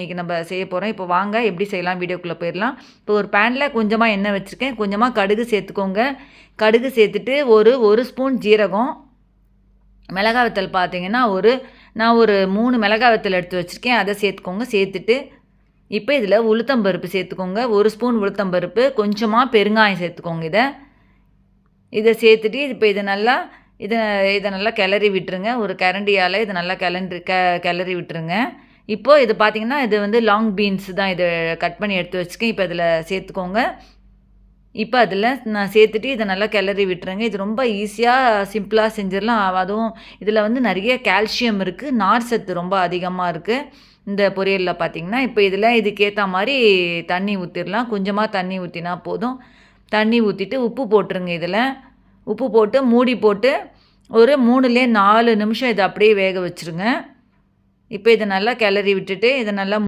இன்றைக்கி நம்ம செய்ய போகிறோம் இப்போ வாங்க எப்படி செய்யலாம்? வீடியோக்குள்ளே போயிடலாம். இப்போ ஒரு பேனில் கொஞ்சமாக எண்ணெய் வச்சுருக்கேன். கொஞ்சமாக கடுகு சேர்த்துக்கோங்க. கடுகு சேர்த்துட்டு ஒரு ஒரு ஸ்பூன் ஜீரகம். மிளகா வத்தல் பார்த்தீங்கன்னா ஒரு நான் ஒரு மூணு மிளகாய் வத்தல் எடுத்து வச்சுருக்கேன். அதை சேர்த்துக்கோங்க. சேர்த்துட்டு இப்போ இதில் உளுத்தம்பருப்பு சேர்த்துக்கோங்க. ஒரு ஸ்பூன் உளுத்தம்பருப்பு கொஞ்சமாக பெருங்காயம் சேர்த்துக்கோங்க இதை. இதை சேர்த்துட்டு இப்போ இதை நல்லா இதை இதை நல்லா கிளறி விட்டுருங்க. ஒரு கரண்டியால் இதை நல்லா கிளண்டு க கிளறி விட்டுருங்க. இப்போது இது பார்த்திங்கன்னா இது வந்து லாங் பீன்ஸ் தான் இதை கட் பண்ணி எடுத்து வச்சுக்கேன் இப்போ இதில் சேர்த்துக்கோங்க. இப்போ அதில் நான் சேர்த்துட்டு இதை நல்லா கிளறி விட்டுருங்க. இது ரொம்ப ஈஸியாக சிம்பிளாக செஞ்சிடலாம். அதுவும் இதில் வந்து நிறைய கால்சியம் இருக்குது நார் சத்து ரொம்ப அதிகமாக இருக்குது இந்த பொரியலில் பார்த்திங்கன்னா இப்போ இதில் இதுக்கேற்ற மாதிரி தண்ணி ஊற்றிடலாம் கொஞ்சமாக தண்ணி ஊற்றினா போதும். தண்ணி ஊற்றிட்டு உப்பு போட்டுருங்க இதில். உப்பு போட்டு மூடி போட்டு ஒரு மூணுலேயே நாலு நிமிஷம் இதை அப்படியே வேக வச்சுருங்க. இப்போ இதை நல்லா கிளறி விட்டுட்டு இதை நல்லா